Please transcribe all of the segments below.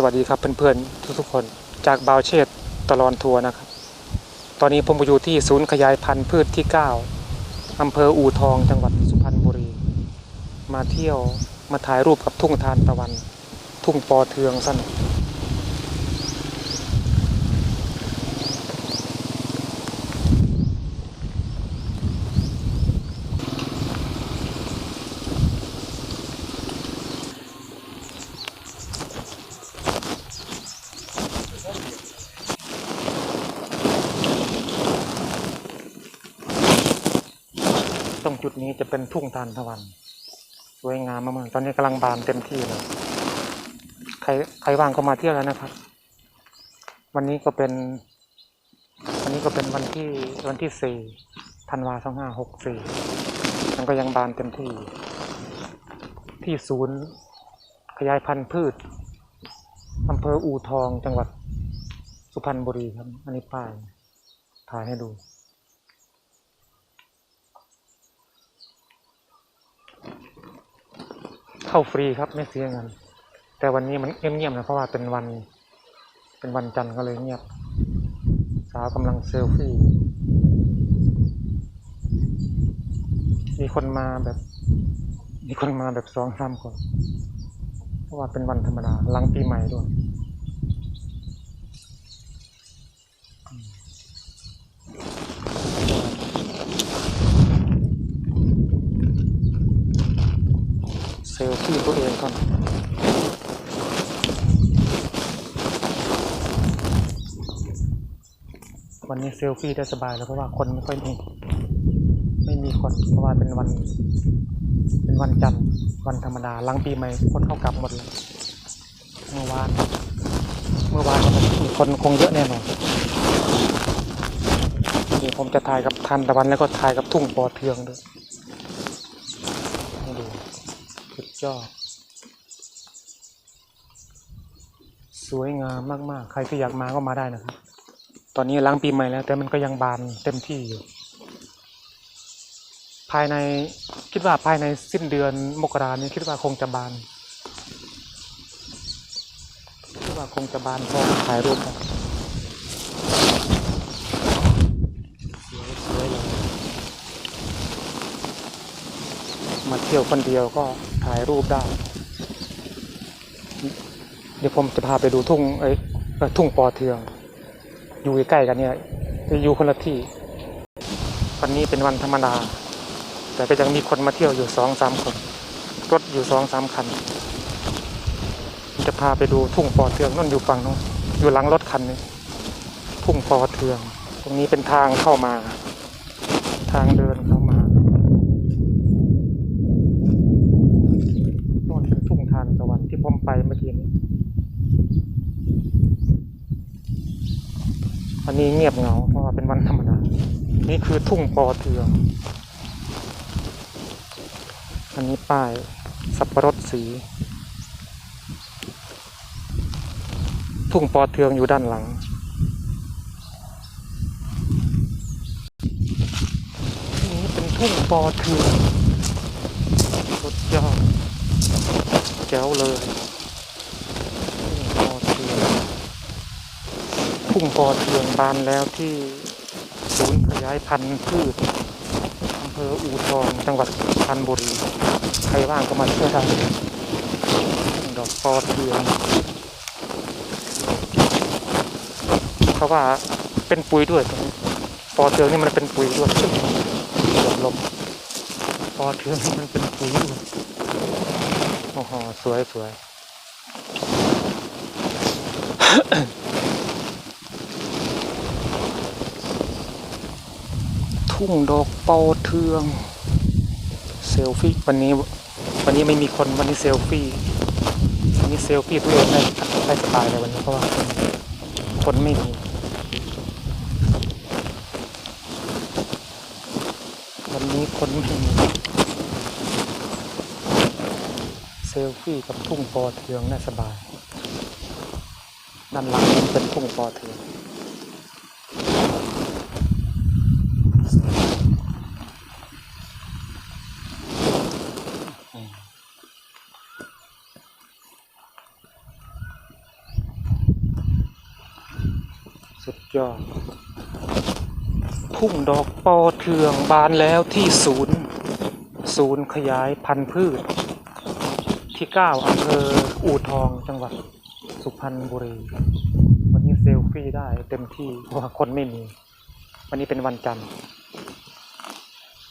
สวัสดีครับเพื่อนๆทุกๆคนจากบาวเชตตลอนทัวร์นะครับ ตอนนี้ผมอยู่ที่ศูนย์ขยายพันธุ์พืชที่ 9อำเภออู่ทองจังหวัดสุพรรณบุรี มาเที่ยวมาถ่ายรูปกับทุ่งทานตะวัน ทุ่งปอเทืองสั้น จุดนี้จะเป็นทุ่งทานตะวัน สวยงามมากๆตอนนี้กำลังบานเต็มที่เลยใครใครว่างก็มาเที่ยวแล้วนะครับ วันนี้ก็เป็นวันนี้ก็เป็นวันที่วันที่สี่ธันวาสองห้าหกสี่มันก็ยังบานเต็มที่ ที่ศูนย์ขยายพันธุ์พืชอำเภออูทองจังหวัดสุพรรณบุรีครับ อันนี้ป้ายถ่ายให้ดู เข้าฟรีครับไม่เสียเงิน แต่วันนี้มันเงียบๆนะเพราะว่าเป็นวัน เป็นวันจันทร์ก็เลยเงียบ สาวกำลังเซลฟี่ มีคนมาแบบ มีคนมาแบบสองสามคน เพราะว่าเป็นวันธรรมดาหลังปีใหม่ด้วย เซลฟี่ตัวเองก่อนวันนี้เซลฟี่ได้สบายแล้วเพราะว่าคนไม่ค่อยมีไม่มีคนเพราะว่าเป็นวัน เป็นวันจันทร์วันธรรมดาหลังปีใหม่คนเข้ากลับหมดเลยเมื่อวานเมื่อวานมีคนคงเยอะแน่นอนเดี๋ยวผมจะถ่ายกับทันตะวันแล้วก็ถ่ายกับทุ่งปอเทืองด้วยให้ดูสุด ยอด สวยงามมากๆ ใครที่อยากมาก็มาได้นะครับ ตอนนี้ล้างปีใหม่แล้ว แต่มันก็ยังบานเต็มที่อยู่ ภายในคิดว่าภายในสิ้นเดือนมกรานี้คิดว่าคงจะบาน คิดว่าคงจะบานพอถ่ายรูปครับสวยๆเลยมา เที่ยวคนเดียวก็ถ่ายรูปได้ เดี๋ยวผมจะพาไปดูทุ่งเอ้ทุ่งปอเทือง อยู่ใกล้กันเนี่ยจะอยู่คนละที่ วันนี้เป็นวันธรรมดา แต่ก็ยังมีคนมาเที่ยวอยู่สองสามคนรถอยู่สองสามคัน จะพาไปดูทุ่งปอเทืองนั่นอยู่ฝั่งนู้นอยู่หลังรถคันนี้ทุ่งปอเทือง ตรงนี้เป็นทางเข้ามา ทางเดินนคือทุ่งทานตะวันที่ผมไปเมื่อกี้นี้ วั นี้เงียบเหงาเพราะว่าเป็นวันธรรมดา นี่คือทุ่งปอเทือง อันนี้ป้ายสับปะรดสี ทุ่งปอเทืองอยู่ด้านหลัง นี่เป็นทุ่งปอเทืองสุดยอดแจ๋วเลยทุ่งปอเทือง ทุ่งปอเทืองบานแล้วที่ศูนย์ขยายพันธุ์พืชอำเภออู่ทองจังหวัดสุพรรณบุรีใครว่างก็มาเที่ยวได้ดอกปอเทืองเขาะว่าเป็นปุ๋ยด้วยตรงนี้ปอเทืองนี่มันเป็นปุ๋ยด้วยเกือบลมปอเทืองนี่มันเป็นปุ๋ยด้วยโอ้โหสวยสวย ทุ่งดอกปาเทือง เซลฟี่วันนี้วันนี้ไม่มีคนวันนี้เซลฟี่วันนี้เซลฟี่ตัวเองได้ได้สบายเลยวันนี้เพราะว่าคนคนไม่มีวันนี้คนไม่มีเซลฟี่กับทุ่งปอเทืองน่าสบายด้านหลังเป็นทุ่งปอเทือง ยอดทุ่งดอกปอเทืองบานแล้วที่ศูนย์ ศูนย์ขยายพันธุ์พืช ที่เก้าอำเภออู่ทองจังหวัดสุพรรณบุรี วันนี้เซลฟี่ได้เต็มที่เพราะคนไม่มี วันนี้เป็นวันจันทร์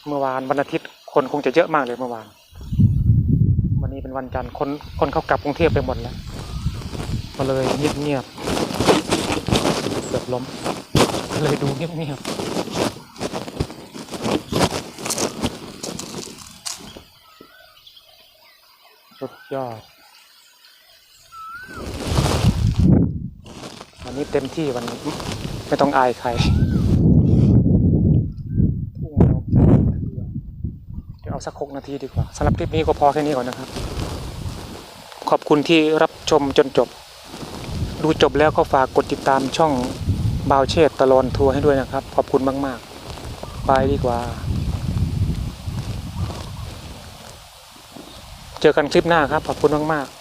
เมื่อวานวันอาทิตย์คนคงจะเยอะมากเลยเมื่อวาน วันนี้เป็นวันจันทร์คนคนเขากลับกรุงเทพไปหมดแล้ว ก็เลยเงียบเงียบๆ เกือบล้ม เลยดูเงียบๆสุดยอด วันนี้เต็มที่วันนี้ไม่ต้องอายใครทุ่งดอกจาเองเดี๋ยวเอาสักหกนาทีดีกว่าสำหรับคลิปนี้ก็พอแค่นี้ก่อนนะครับ ขอบคุณที่รับชมจนจบ ดูจบแล้วก็ฝากกดติดตามช่องบาวเชตตลอนทัวร์ให้ด้วยนะครับ ขอบคุณมากๆ ไปดีกว่า เจอกันคลิปหน้าครับ ขอบคุณมากๆ